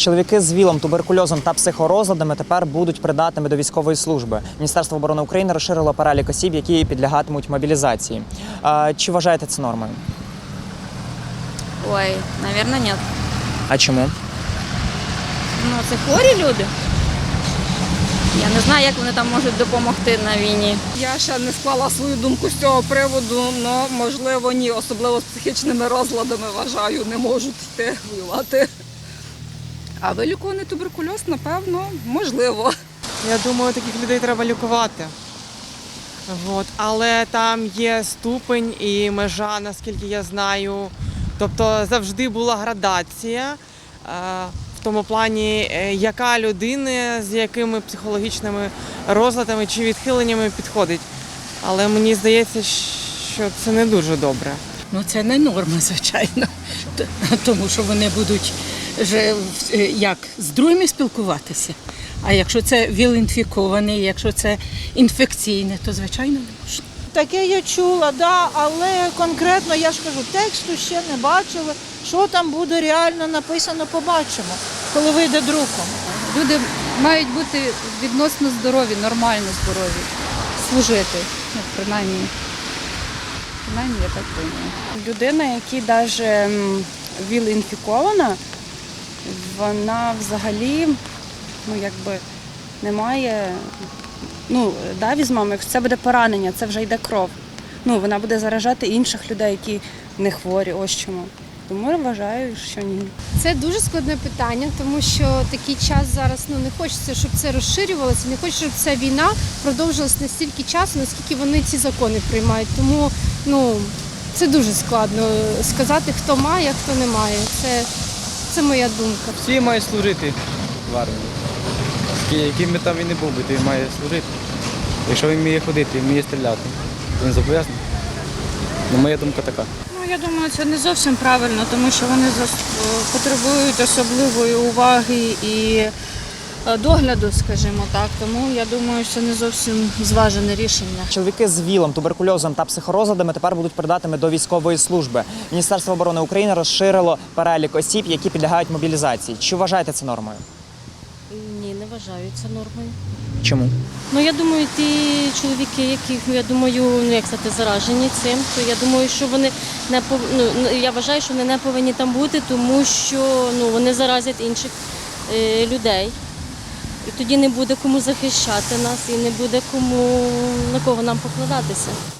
Чоловіки з ВІЛом, туберкульозом та психорозладами тепер будуть придатними до військової служби. Міністерство оборони України розширило перелік осіб, які підлягатимуть мобілізації. А, чи вважаєте це нормою? Ой, наверное, нет. А чому? Ну, це хворі люди. Я не знаю, як вони там можуть допомогти на війні. Я ще не склала свою думку з цього приводу, але можливо ні, особливо з психічними розладами вважаю, не можуть йти воювати. А вилікуваний туберкульоз, напевно, можливо. Я думаю, таких людей треба лікувати. От. Але там є ступень і межа, наскільки я знаю. Тобто завжди була градація е, в тому плані, е, яка людина з якими психологічними розладами чи відхиленнями підходить. Але мені здається, що це не дуже добре. Ну це не норма, звичайно. Тому що вони будуть як з другими спілкуватися. А якщо це віл-інфікований, якщо це інфекційне, то звичайно не можна. Таке я чула, да, але конкретно я ж кажу, тексту ще не бачили. Що там буде реально написано, побачимо, коли вийде друком. Люди мають бути відносно здорові, нормально здорові, служити. Ну, принаймні, принаймні, я так думаю. Людина, яка навіть віл-інфікована, вона взагалі ну, якби не має. Ну, да, візьмемо, якщо це буде поранення, це вже йде кров. Ну, вона буде заражати інших людей, які не хворі, ось чому. Тому я вважаю, що ні. Це дуже складне питання, тому що такий час зараз ну не хочеться, щоб це розширювалося, не хочеться, щоб ця війна продовжилась настільки часу, наскільки вони ці закони приймають. Тому ну це дуже складно сказати, хто має, хто не має. Це, це моя думка. Всі мають служити в армії. Яким би там він не був би, він має служити. Якщо він вміє ходити, вміє стріляти, то він зобов'язаний. Ну, моя думка така. Ну, я думаю, це не зовсім правильно, тому що вони потребують особливої уваги і догляду, скажімо так. Тому я думаю, що це не зовсім зважене рішення. Чоловіки з ВІЛом, туберкульозом та психорозладами тепер будуть придатними до військової служби. Міністерство оборони України розширило перелік осіб, які підлягають мобілізації. Чи вважаєте це нормою? Ні, не вважаю це нормою. Чому? Ну я думаю, ті чоловіки, які я думаю, ну як сказати, заражені цим, то я думаю, що вони не пов... ну, ну, я вважаю, що вони не повинні там бути, тому що ну вони заразять інших е, людей. І тоді не буде кому захищати нас, і не буде кому на кого нам покладатися.